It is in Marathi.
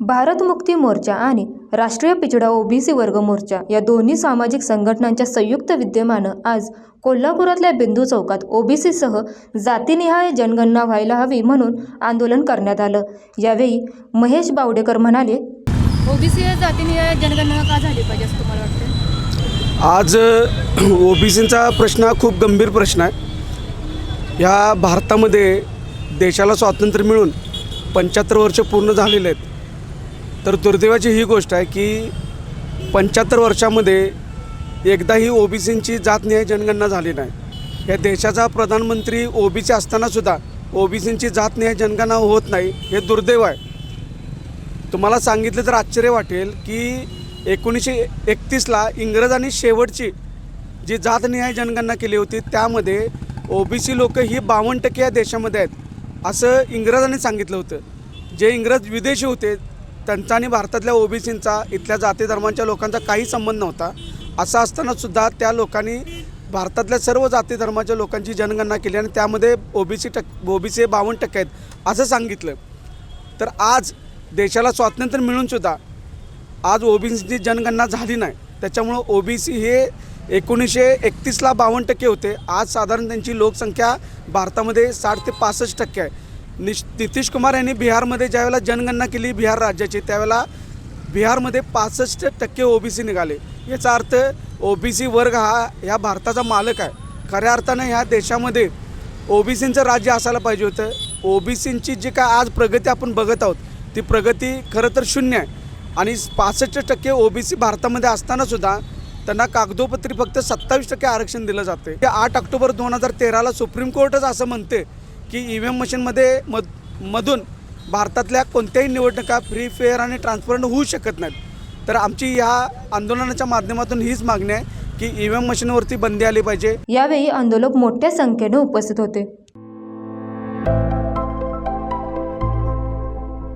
भारत मुक्ती मोर्चा आणि राष्ट्रीय पिछडा ओबीसी वर्ग मोर्चा या दोन्ही सामाजिक संघटनांच्या संयुक्त विद्यमानं आज कोल्हापुरातल्या बिंदू चौकात ओबीसीसह जातीनिहाय जनगणना व्हायला हवी म्हणून आंदोलन करण्यात आलं. यावेळी महेश बावडेकर म्हणाले ओबीसी जातीने जनगणना का झाली पाहिजे असं तुम्हाला वाटतं आज ओबीसींचा प्रश्न हा खूप गंभीर प्रश्न आहे. ह्या भारतामध्ये देशाला स्वातंत्र्य मिळून पंच्याहत्तर वर्ष पूर्ण झालेले आहेत. तर दुर्दैवाची ही गोष्ट आहे की पंच्याहत्तर वर्षामध्ये एकदाही ओबीसींची जातनिहाय जनगणना झाली नाही. या देशाचा प्रधानमंत्री ओबीसी असतानासुद्धा ओबीसींची जातनिहाय जनगणना होत नाही हे दुर्दैव आहे. तुम्हाला सांगितलं तर आश्चर्य वाटेल की एकोणीसशे एकतीसला इंग्रजांनी शेवटची जी जातनिहाय जनगणना केली होती त्यामध्ये ओबीसी लोक ही बावन्न टक्के या देशामध्ये आहेत. असं इंग्रजांनी सांगितलं होतं. जे इंग्रज विदेशी होते त्यांचा आणि भारतातल्या ओबीसींचा इथल्या जाती धर्मांच्या लोकांचा काही संबंध नव्हता. असं असतानासुद्धा त्या लोकांनी भारतातल्या सर्व जाती धर्माच्या लोकांची जनगणना केली आणि त्यामध्ये ओबीसी टक् ओबीसी बावन्न टक्के आहेत असं सांगितलं. तर आज देशाला स्वातंत्र्य मिळूनसुद्धा आज ओबीसीची जनगणना झाली नाही. त्याच्यामुळं ओबीसी हे एकोणीसशे एकतीसला बावन्न टक्के होते. आज साधारण त्यांची लोकसंख्या भारतामध्ये साठ ते पासष्ट टक्के आहे. निश नितीश कुमार यांनी बिहारमध्ये ज्यावेळेला जनगणना केली बिहार राज्याची त्यावेळेला बिहारमध्ये पासष्ट टक्के ओबीसी निघाले. याचा अर्थ ओबीसी वर्ग हा ह्या भारताचा मालक आहे. खऱ्या अर्थानं ह्या देशामध्ये ओबीसींचं राज्य असायला पाहिजे होतं. ओबीसींची जी काय आज प्रगती आपण बघत आहोत ती प्रगती खरं तर शून्य आहे. आणि पासष्ट टक्के ओबीसी भारतामध्ये असतानासुद्धा त्यांना कागदोपत्री फक्त सत्तावीस टक्के आरक्षण दिलं जाते ते आठ ऑक्टोबर दोन हजार तेराला सुप्रीम कोर्टच असं म्हणते की ई व्ही एम मशीनमध्ये मध मधून भारतातल्या कोणत्याही निवडणुका फ्री फेअर आणि ट्रान्सपरंट होऊ शकत नाहीत. तर आमची ह्या आंदोलनाच्या माध्यमातून हीच मागणी आहे की ई व्ही एम मशीनवरती बंदी आली पाहिजे. यावेळी आंदोलक मोठ्या संख्येने उपस्थित होते.